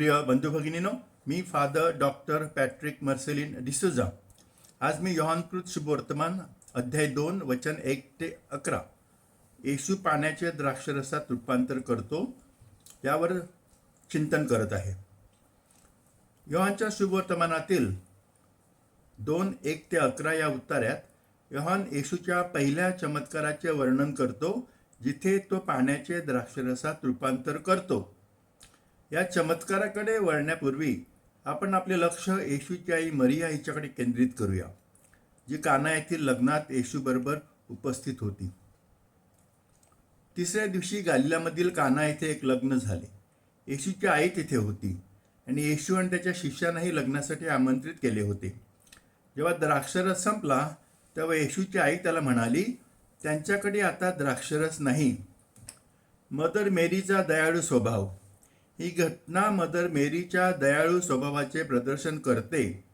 प्रिय बंधू भगिनीनो मी father doctor Patrick Marcelin D'Souza आज मी योहानकृत शुभवर्तमान अध्याय दोन वचन एक ते अकरा. येशू पाण्याचे द्राक्षरसात रूपांतर करतो यावर चिंतन करत आहे. योहानच्या शुभवर्तमानातील दोन एक ते अकरा या उत्तरात योहान येशूच्या पहिल्या चमत्काराचे वर्णन करतो जिथे तो पाण्याचे द्राक्षरसात रूपांतर करतो. या चमत्काराकडे वळण्यापूर्वी आपण आपले लक्ष येशूची आई मरिया हिच्याकडे केंद्रित करूया जी काना येथील लग्नात येशूबरोबर उपस्थित होती. तिसऱ्या दिवशी गालिलामधील काना येथे एक लग्न झाले. येशूची आई तिथे होती आणि येशू आणि त्याच्या शिष्यांनाही लग्नासाठी आमंत्रित केले होते. जेव्हा द्राक्षरस संपला तेव्हा येशूची आई त्याला म्हणाली त्यांच्याकडे आता द्राक्षरस नाही. मदर मेरीचा दयाळू स्वभाव. ही घटना मदर मेरीच्या दयाळू स्वभावाचे प्रदर्शन करते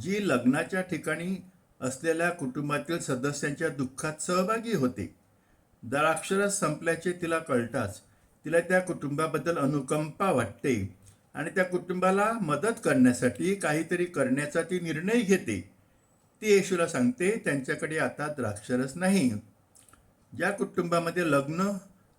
जी लग्नाच्या ठिकाणी असलेल्या कुटुंबातील सदस्यांच्या दुःखात सहभागी होते. द्राक्षरस संपल्याचे तिला कळताच तिला त्या कुटुंबाबद्दल अनुकंपा वाटते आणि त्या कुटुंबाला मदत करण्यासाठी काहीतरी करण्याचा ती निर्णय घेते. ती येशूला सांगते त्यांच्याकडे आता द्राक्षरस नाही. ज्या कुटुंबामध्ये लग्न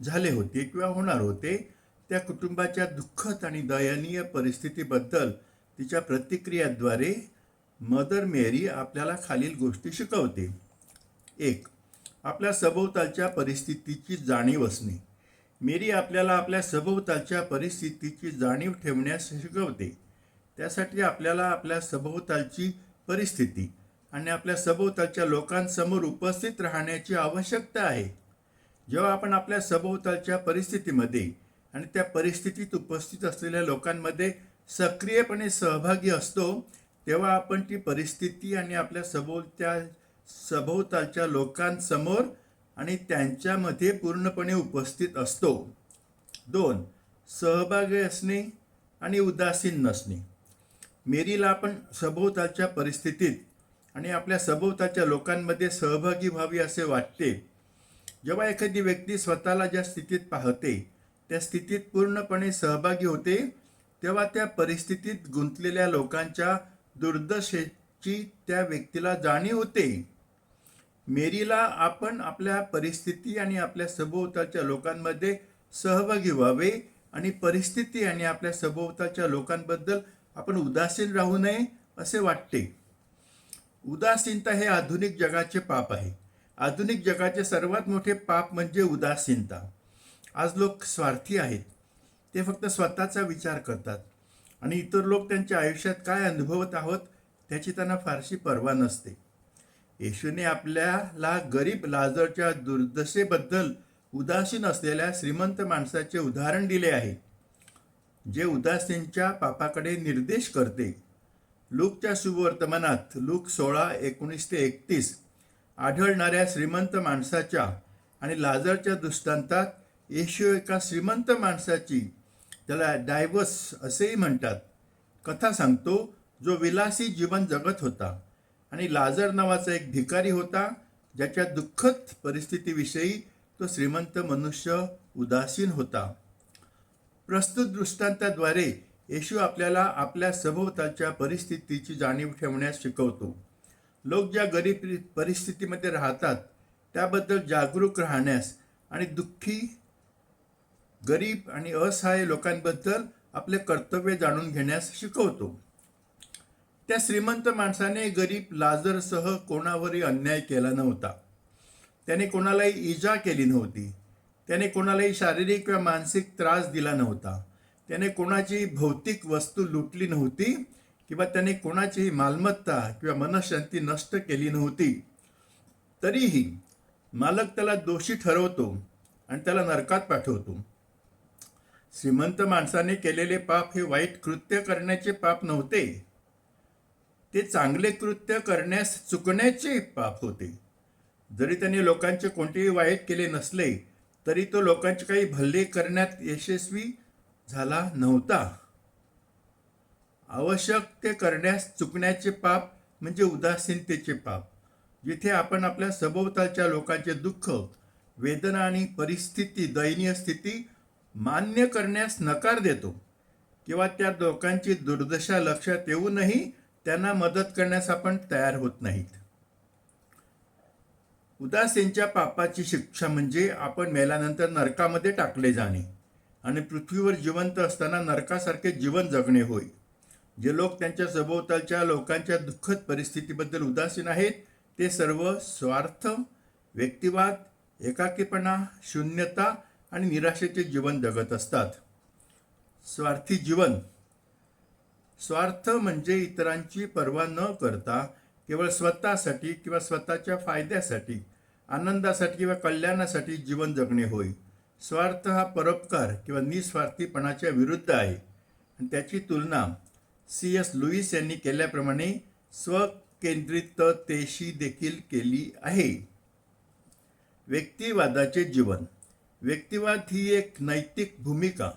झाले होते किंवा होणार होते त्या कुटुंबाच्या दुःखद आणि दयनीय परिस्थितीबद्दल तिच्या प्रतिक्रियाद्वारे मदर मेरी आपल्याला खालील गोष्टी शिकवते. एक आपल्या सभोवतालच्या परिस्थितीची जाणीव असणे. मेरी आपल्याला आपल्या सभोवतालच्या परिस्थितीची जाणीव ठेवण्यास शिकवते. त्यासाठी आपल्याला आपल्या सभोवतालची परिस्थिती आणि आपल्या सभोवतालच्या लोकांसमोर उपस्थित राहण्याची आवश्यकता आहे. जेव्हा आपण आपल्या सभोवतालच्या परिस्थितीमध्ये आणि त्या परिस्थितीत उपस्थित असलेल्या लोकांमध्ये सक्रियपणे सहभागी असतो तेव्हा आपण ती परिस्थिती आणि आपल्या सभोवत्या सभोवतालच्या लोकांसमोर आणि त्यांच्यामध्ये पूर्णपणे उपस्थित असतो. दोन सहभागी असणे आणि उदासीन नसणे. मेरीला आपण सभोवतालच्या परिस्थितीत आणि आपल्या सभोवतालच्या लोकांमध्ये सहभागी व्हावी असे वाटते. जेव्हा एखादी व्यक्ती स्वतःला ज्या स्थितीत पाहते त्या स्थितीत पूर्णपणे सहभागी होते तेव्हा त्या परिस्थितीत गुंतलेल्या लोकांच्या दुर्दशेची त्या व्यक्तीला जाणीव होते. मेरीला आपण आपल्या परिस्थिती आणि आपल्या सभोवतालच्या लोकांमध्ये सहभागी व्हावे आणि परिस्थिती आणि आपल्या सभोवतालच्या लोकांबद्दल आपण उदासीन राहू नये असे वाटते. उदासीनता हे आधुनिक जगाचे पाप आहे. आधुनिक जगाचे सर्वात मोठे पाप म्हणजे उदासीनता. आज लोक स्वार्थी आहेत. ते फक्त स्वतःचा विचार करतात. आणि इतर लोक त्यांच्या आयुष्यात काय अनुभवत आहोत त्याची त्यांना फारशी पर्वा नसते. येशूने आपल्याला गरीब लाजरच्या दुर्दशेबद्दल उदासीन असलेल्या श्रीमंत माणसाचे उदाहरण दिले आहे. जे उदासीनच्या पापाकडे निर्देश करते. लूकच्या सुवर्तमानात लूक सोळा एकोणीस ते एकतीस आढळणाऱ्या श्रीमंत माणसाच्या आणि लाजरच्या दृष्टांतात येशू एका श्रीमंत माणसाची त्याला डायव्हर्स असेही म्हणतात. कथा सांगतो जो विलासी जीवन जगत होता आणि लाजर नावाचा एक भिकारी होता ज्याच्या दुःखद परिस्थितीविषयी तो श्रीमंत मनुष्य उदासीन होता. प्रस्तुत दृष्टांताद्वारे येशू आपल्याला आपल्या सभोवतालच्या परिस्थितीची जाणीव ठेवण्यास शिकवतो. लोक ज्या गरीब परिस्थितीमध्ये राहतात त्याबद्दल जागरूक राहण्यास आणि दुःखी गरीब आणि असहाय्य लोकांबद्दल आपले कर्तव्य जाणून घेण्यास शिकवतो. त्या श्रीमंत माणसाने गरीब लाजरसह कोणावरही अन्याय केला नव्हता. त्याने कोणालाही इजा केली नव्हती. त्याने कोणालाही शारीरिक किंवा मानसिक त्रास दिला नव्हता. त्याने कोणाची भौतिक वस्तू लुटली नव्हती किंवा त्याने कोणाचीही मालमत्ता किंवा मनशांती नष्ट केली नव्हती. तरीही मालक त्याला दोषी ठरवतो आणि त्याला नरकात पाठवतो. श्रीमंत माणसाने केलेले पाप हे वाईट कृत्य करण्याचे पाप नव्हते. ते चांगले कृत्य करण्यास चुकण्याचे पाप होते. जरी त्याने लोकांचे कोणतेही वाईट केले नसले तरी तो लोकांचे काही भल्ले करण्यात यशस्वी झाला नव्हता. आवश्यक ते करण्यास चुकण्याचे पाप म्हणजे उदासीनतेचे पाप जिथे आपण आपल्या सभोवतालच्या लोकांचे दुःख वेदना आणि परिस्थिती दयनीय स्थिती मान्य करण्यास नकार देतो किंवा त्या लोकांची दुर्दशा लक्षात येऊनही त्यांना मदत करण्यास आपण तयार होत नाहीत. उदासींच्या पापाची शिक्षा म्हणजे आपण मेल्यानंतर नरकामध्ये टाकले जाणे आणि पृथ्वीवर जिवंत असताना नरकासारखे जीवन जगणे होय. जे लोक त्यांच्या सभोवतालच्या लोकांच्या दुःखद परिस्थितीबद्दल उदासीन आहेत ते सर्व स्वार्थ व्यक्तिवाद एकाकीपणा शून्यता आणि निराशेचे जीवन जगत असतात. स्वार्थी जीवन. स्वार्थ म्हणजे इतरांची पर्वा न करता केवळ स्वतःसाठी किंवा स्वतःच्या फायद्यासाठी आनंदासाठी किंवा कल्याणासाठी जीवन जगणे होय. स्वार्थ हा परोपकार किंवा निस्वार्थीपणाच्या विरुद्ध आहे. आणि त्याची तुलना सी एस लुईस यांनी केल्याप्रमाणे स्वकेंद्रिततेशी देखील केली आहे. व्यक्तिवादाचे जीवन. व्यक्तिवाद ही एक नैतिक भूमिका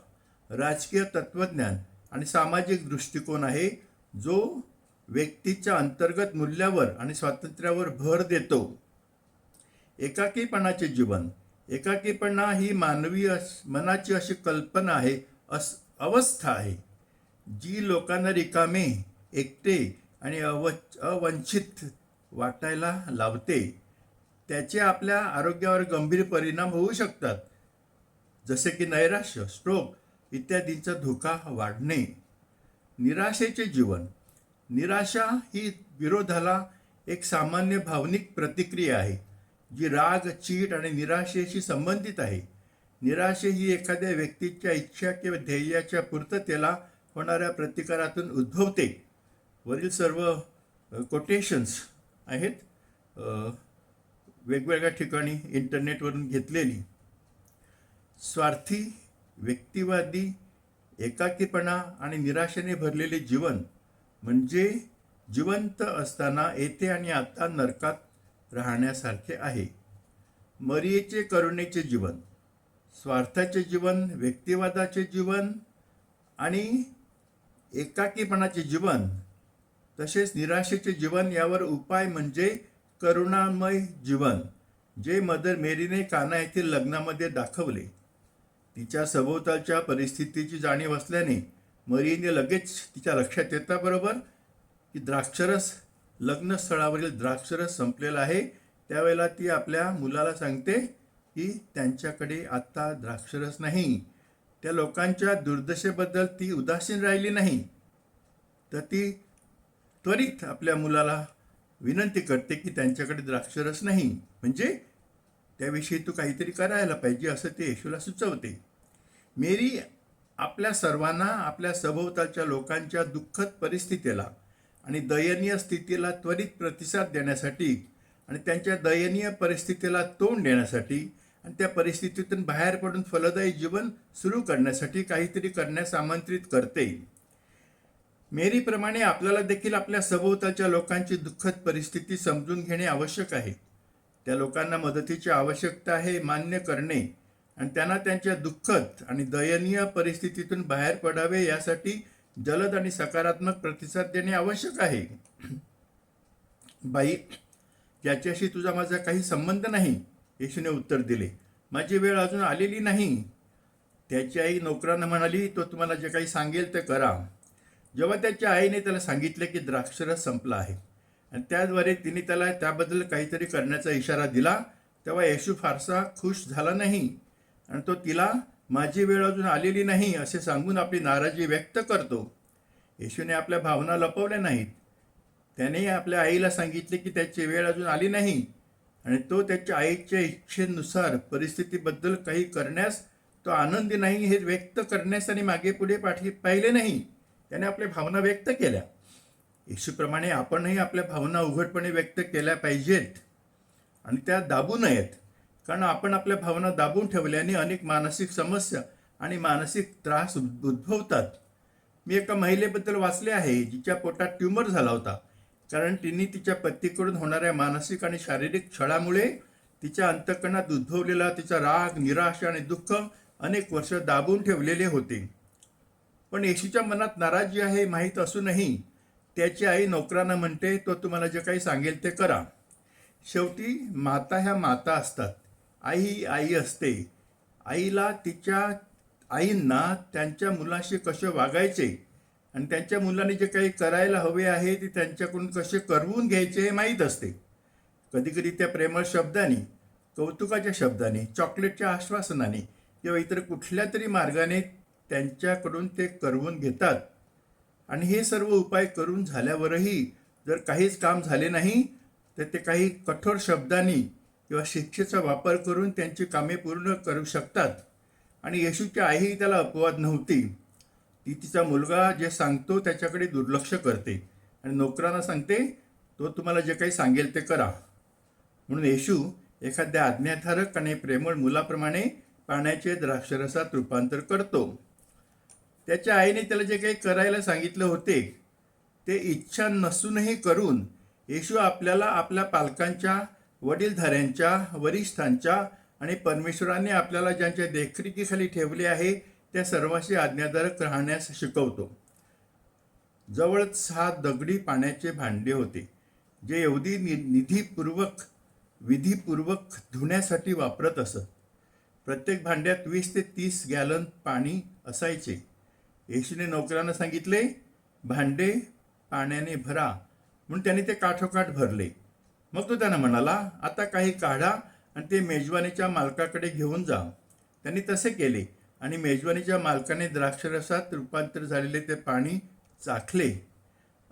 राजकीय तत्त्वज्ञान आणि सामाजिक दृष्टिकोन आहे जो व्यक्तीच्या अंतर्गत मूल्यावर आणि स्वातंत्र्यावर भर देतो. एकाकीपणाचे जीवन एकाकीपणा ही मानवी अस मनाची अशी कल्पना आहे अस अवस्था आहे जी लोकांना रिकामे एकटे आणि अव अवंचित वाटायला लावते. त्याचे आपल्या आरोग्यावर गंभीर परिणाम होऊ शकतात. जसे की नैराश्य स्ट्रोक इत्यादींचा धोका वाढणे. निराशेचे जीवन. निराशा ही विरोधाला एक सामान्य भावनिक प्रतिक्रिया आहे जी राग चीट आणि निराशेशी संबंधित आहे. निराशे ही एखाद्या व्यक्तीच्या इच्छा किंवा ध्येयाच्या पूर्ततेला होणाऱ्या प्रतिकारातून उद्भवते. वरील सर्व कोटेशन्स आहेत वेगवेगळ्या ठिकाणी इंटरनेटवरून घेतलेली. स्वार्थी व्यक्तिवादी एकाकीपणा आणि निराशेने भरलेले जीवन म्हणजे जिवंत असताना येथे आणि आता नरकात राहण्यासारखे आहे. मरियेचे करुणेचे जीवन स्वार्थाचे जीवन व्यक्तिवादाचे जीवन आणि एकाकीपणाचे जीवन तसेच निराशेचे जीवन यावर उपाय म्हणजे करुणामय जीवन जे मदर मेरीने काना येथील लग्नामध्ये दाखवले. तिच्या सभोवतालच्या परिस्थितीची जाणीव असल्याने मरीने लगेच तिच्या लक्षात येताबरोबर की द्राक्षरस लग्नस्थळावरील द्राक्षरस संपलेला आहे. त्यावेळेला ती आपल्या मुलाला सांगते की त्यांच्याकडे आत्ता द्राक्षरस नाही. त्या लोकांच्या दुर्दशेबद्दल ती उदासीन राहिली नाही. तर ती त्वरित आपल्या मुलाला विनंती करते की त्यांच्याकडे द्राक्षरस नाही. म्हणजे त्याविषयी तू काहीतरी करायला पाहिजे असं ते येशूला सुचवते. मेरी आपल्या सर्वांना आपल्या सभोवतालच्या लोकांच्या दुःखद परिस्थितीला आणि दयनीय स्थितीला त्वरित प्रतिसाद देण्यासाठी आणि त्यांच्या दयनीय परिस्थितीला तोंड देण्यासाठी आणि त्या परिस्थितीतून बाहेर पडून फलदायी जीवन सुरू करण्यासाठी काहीतरी करण्यास आमंत्रित करते. मेरीप्रमाणे आपल्याला देखील आपल्या सभोवतालच्या लोकांची दुःखद परिस्थिती समजून घेणे आवश्यक आहे. त्या लोकांना मदतीची आवश्यकता आहे मान्य करणे. आणि त्यांना त्यांच्या दुःखद आणि दयनीय परिस्थितीतून बाहेर पडावे यासाठी जलद आणि सकारात्मक प्रतिसाद देणे आवश्यक आहे. बाई याच्याशी तुझा माझा काही संबंध नाही येशूने उत्तर दिले. माझी वेळ अजून आलेली नाही. त्याची आई नोकरांना म्हणाली तो तुम्हाला जे काही सांगेल ते करा. जेव्हा त्याच्या आईने त्याला सांगितले की द्राक्षरस संपला आहे आणि त्याद्वारे तिने त्याला त्याबद्दल काहीतरी करण्याचा इशारा दिला. तेव्हा येशू फारसा खुश झाला नाही आणि तो तिला माझी वेळ अजून आलेली नाही असे सांगून आपली नाराजी व्यक्त करतो. येशूने आपल्या भावना लपवल्या नाहीत. त्याने आपल्या आईला सांगितले की त्याची वेळ अजून आली नाही आणि तो त्याच्या आईच्या इच्छेनुसार परिस्थितीबद्दल काही करण्यास तो आनंदी नाही हे व्यक्त करण्यास आणि मागे पुढे पाठी पाहिले नाही. त्याने आपल्या भावना व्यक्त केल्या. येशूप्रमाणे आपणही आपल्या भावना उघडपणे व्यक्त केल्या पाहिजेत आणि त्या दाबू नयेत. कारण आपण आपल्या भावना दाबून ठेवल्याने अनेक मानसिक समस्या आणि मानसिक त्रास उद्भवतात. मी एका महिलेबद्दल वाचले आहे जिच्या पोटात ट्युमर झाला होता. कारण तिने तिच्या पतीकडून होणाऱ्या मानसिक आणि शारीरिक छळामुळे तिच्या अंतकरणात उद्भवलेला तिचा राग निराशा आणि दुःख अनेक वर्ष दाबून ठेवलेले होते. पण येशूच्या मनात नाराजी आहे माहीत असूनही त्याची आई नोकरांना म्हणते तो तुम्हाला जे काही सांगेल ते करा. शेवटी माता ह्या माता असतात. आई ही आई असते. आईला तिच्या आईंना त्यांच्या मुलाशी कसे वागायचे आणि त्यांच्या मुलांनी जे काही करायला हवे आहे ते त्यांच्याकडून कसे करवून घ्यायचे हे माहीत असते. कधीकधी त्या प्रेमळ शब्दाने कौतुकाच्या शब्दाने चॉकलेटच्या आश्वासनाने किंवा इतर कुठल्या तरी मार्गाने त्यांच्याकडून ते करवून घेतात. आणि हे सर्व उपाय करून झाल्यावरही जर काहीच काम झाले नाही तर ते काही कठोर शब्दांनी किंवा शिक्षेचा वापर करून त्यांची कामे पूर्ण करू शकतात. आणि येशूची आईही त्याला अपवाद नव्हती. ती तिचा मुलगा जे सांगतो त्याच्याकडे दुर्लक्ष करते आणि नोकरांना सांगते तो तुम्हाला जे काही सांगेल ते करा. म्हणून येशू एखाद्या आज्ञाधारक आणि प्रेमळ मुलाप्रमाणे पाण्याचे द्राक्षरसात रूपांतर करतो. त्याच्या आईने त्याला जे काही करायला सांगितलं होते ते इच्छा नसूनही करून येशू आपल्याला आपल्या पालकांच्या वडीलधाऱ्यांच्या वरिष्ठांच्या आणि परमेश्वराने आपल्याला ज्यांच्या देखरेखीखाली ठेवले आहे त्या सर्वांशी आज्ञाधारक राहण्यास शिकवतो. जवळच सहा दगडी पाण्याचे भांडे होते जे एवढी नि निधीपूर्वक विधीपूर्वक धुण्यासाठी वापरत असत. प्रत्येक भांड्यात वीस ते तीस गॅलन पाणी असायचे. येशूने नोकरांना सांगितले भांडे पाण्याने भरा. म्हणून त्याने ते काठोकाठ भरले. मग तो त्यांना म्हणाला आता काही काढा आणि ते मेजवानीच्या मालकाकडे घेऊन जा. त्यांनी तसे केले आणि मेजवानीच्या मालकाने द्राक्षरसात रूपांतर झालेले ते पाणी चाखले.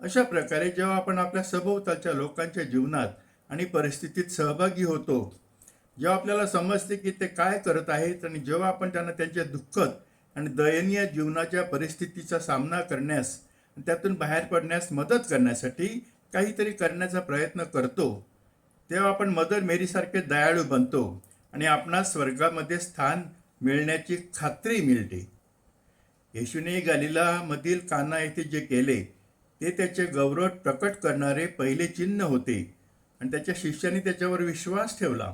अशा प्रकारे जेव्हा आपण आपल्या सभोवतालच्या लोकांच्या जीवनात आणि परिस्थितीत सहभागी होतो जेव्हा आपल्याला समजते की ते काय करत आहेत आणि जेव्हा आपण त्यांना त्यांच्या दुःखद आणि दयनीय जीवनाच्या परिस्थितीचा सामना करण्यास आणि त्यातून बाहेर पडण्यास मदत करण्यासाठी काहीतरी करण्याचा प्रयत्न करतो. तेव्हा आपण मदर मेरीसारखे दयाळू बनतो आणि आपणास स्वर्गामध्ये स्थान मिळण्याची खात्री मिळते. येशूने गालिलामधील काना येथे जे केले ते त्याचे गौरव प्रकट करणारे पहिले चिन्ह होते आणि त्याच्या शिष्याने त्याच्यावर विश्वास ठेवला.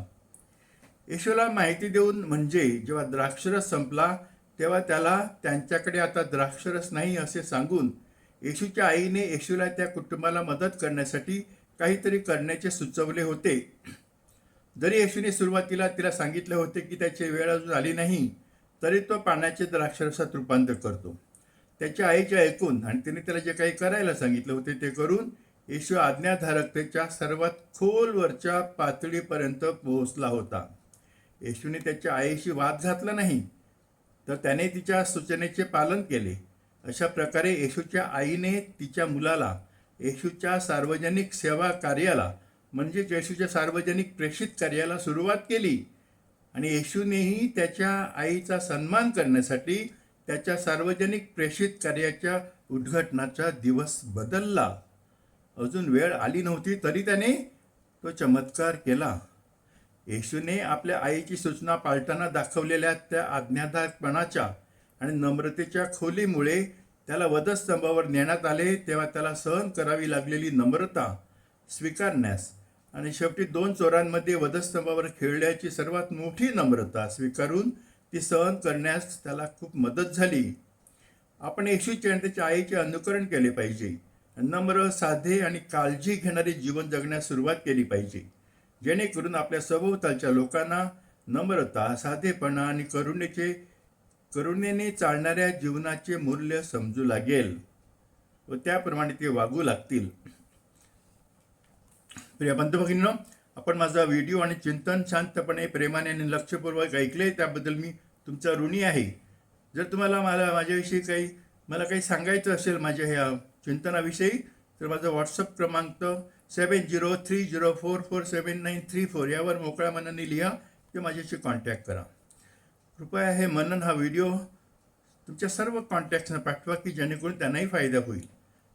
येशूला माहिती देऊन म्हणजे जेव्हा द्राक्षरस संपला तेव्हा त्याला त्यांच्याकडे आता द्राक्षरस नाही असे सांगून येशूच्या आईने येशूला त्या कुटुंबाला मदत करण्यासाठी काहीतरी करण्याचे सुचवले होते. जरी येशूने सुरुवातीला तिला सांगितले होते की त्याची वेळ अजून आली नाही तरी तो पाण्याचे द्राक्षरसात रूपांतर करतो. त्याच्या आईचे ऐकून आणि तिने त्याला जे काही करायला सांगितले होते ते करून येशू आज्ञाधारकतेच्या सर्वात खोलवरच्या पातळीपर्यंत पोहोचला होता. येशूने त्याच्या आईशी वाद घातला नाही. तर त्याने तिच्या सूचनेचे पालन केले. अशा प्रकारे येशूच्या आईने तिच्या मुलाला येशूच्या सार्वजनिक सेवा कार्याला म्हणजेच येशूच्या सार्वजनिक प्रेषित कार्याला सुरुवात केली. आणि येशूनेही त्याच्या आईचा सन्मान करण्यासाठी त्याच्या सार्वजनिक प्रेषित कार्याच्या उद्घाटनाचा दिवस बदलला. अजून वेळ आली नव्हती तरी त्याने तो चमत्कार केला. येशूने आपल्या आईची सूचना पाळताना दाखवलेल्या त्या आज्ञाधारपणाच्या आणि नम्रतेच्या खोलीमुळे त्याला वधस्तंभावर नेण्यात आले तेव्हा त्याला सहन करावी लागलेली नम्रता स्वीकारण्यास आणि शेवटी दोन चोरांमध्ये वधस्तंभावर खेळल्याची सर्वात मोठी नम्रता स्वीकारून ती सहन करण्यास त्याला खूप मदत झाली. आपण येशूचे आणि त्याच्या आईचे अनुकरण केले पाहिजे. नम्र साधे आणि काळजी घेणारे जीवन जगण्यास सुरुवात केली पाहिजे. जेणेकरून आपल्या सभोवतालच्या लोकांना नम्रता साधेपणा आणि करुणेचे करुणेने चालणाऱ्या जीवनाचे मूल्य समजू लागेल व त्याप्रमाणे ते वागू लागतील. प्रिय बंधुभगिनीनं आपण माझा व्हिडिओ आणि चिंतन शांतपणे प्रेमाने आणि लक्षपूर्वक ऐकले त्याबद्दल मी तुमचा ऋणी आहे. जर तुम्हाला मला माझ्याविषयी काही मला काही सांगायचं असेल माझ्या ह्या चिंतनाविषयी तर माझा व्हॉट्सअप क्रमांक seven zero three zero four four seven nine three four यावर मोकळ्या मनाने लिहा किंवा माझ्याशी कॉन्टॅक्ट करा. कृपया हे मनन हा व्हिडिओ तुमच्या सर्व कॉन्टॅक्ट्सना पाठवा की जेणेकरून त्यांनाही फायदा होईल.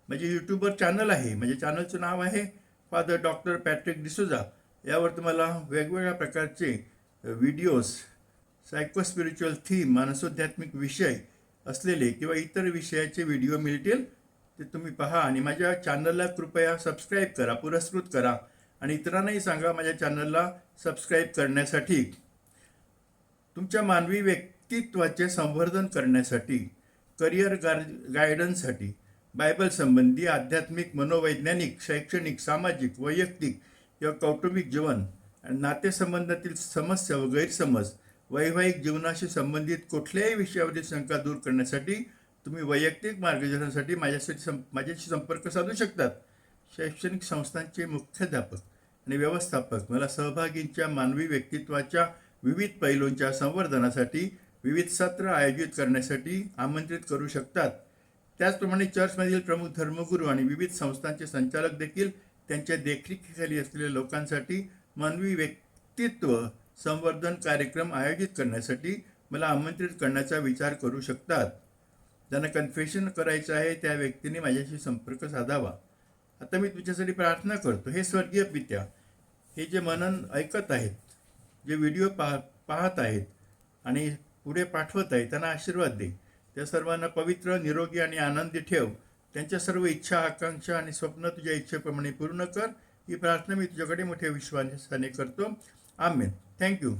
माझे यूट्यूबवर चॅनल आहे माझ्या चॅनलचं नाव आहे फादर डॉक्टर पॅट्रिक डिसोजा यावर तुम्हाला वेगवेगळ्या प्रकारचे व्हिडिओज सायको स्पिरिच्युअल थीम मानसोध्यात्मिक विषय असलेले किंवा इतर विषयाचे व्हिडिओ मिळतील. ते तुम्ही पहा आणि माझ्या चॅनलला कृपया सबस्क्राईब करा पुरस्कृत करा आणि इतरांनाही सांगा माझ्या चॅनलला सबस्क्राईब करण्यासाठी. तुमच्या मानवी व्यक्तित्वाचे संवर्धन करण्यासाठी करिअर गार गायडन्ससाठी बायबल संबंधी आध्यात्मिक मनोवैज्ञानिक शैक्षणिक सामाजिक वैयक्तिक किंवा कौटुंबिक जीवन आणि नातेसंबंधातील समस्या व गैरसमज वैवाहिक जीवनाशी संबंधित कुठल्याही विषयावरील शंका दूर करण्यासाठी तुम्ही वैयक्तिक मार्गदर्शनासाठी माझ्यासाठी सं माझ्याशी संपर्क साधू शकतात. शैक्षणिक संस्थांचे मुख्याध्यापक आणि व्यवस्थापक. मला सहभागींच्या मानवी व्यक्तित्वाच्या विविध पैलूंच्या संवर्धनासाठी विविध सत्र आयोजित करण्यासाठी आमंत्रित करू शकतात. त्याचप्रमाणे चर्चमधील प्रमुख धर्मगुरू आणि विविध संस्थांचे संचालक देखील त्यांच्या देखरेखीखाली असलेल्या लोकांसाठी मानवी व्यक्तित्व संवर्धन कार्यक्रम आयोजित करण्यासाठी मला आमंत्रित करण्याचा विचार करू शकतात. ज्यांना कन्फेशन करायचं आहे त्या व्यक्तीने माझ्याशी संपर्क साधावा. आता मी तुझ्यासाठी प्रार्थना करतो. हे स्वर्गीय पित्या हे जे मनन ऐकत आहेत जे व्हिडिओ पाह पाहत आहेत आणि पुढे पाठवत आहेत त्यांना आशीर्वाद दे. त्या सर्वांना पवित्र निरोगी आणि आनंदी ठेव. त्यांच्या सर्व इच्छा आकांक्षा आणि स्वप्न तुझ्या इच्छेप्रमाणे पूर्ण कर. ही प्रार्थना मी तुझ्याकडे मोठ्या विश्वासाने करतो. आम्ही थँक्यू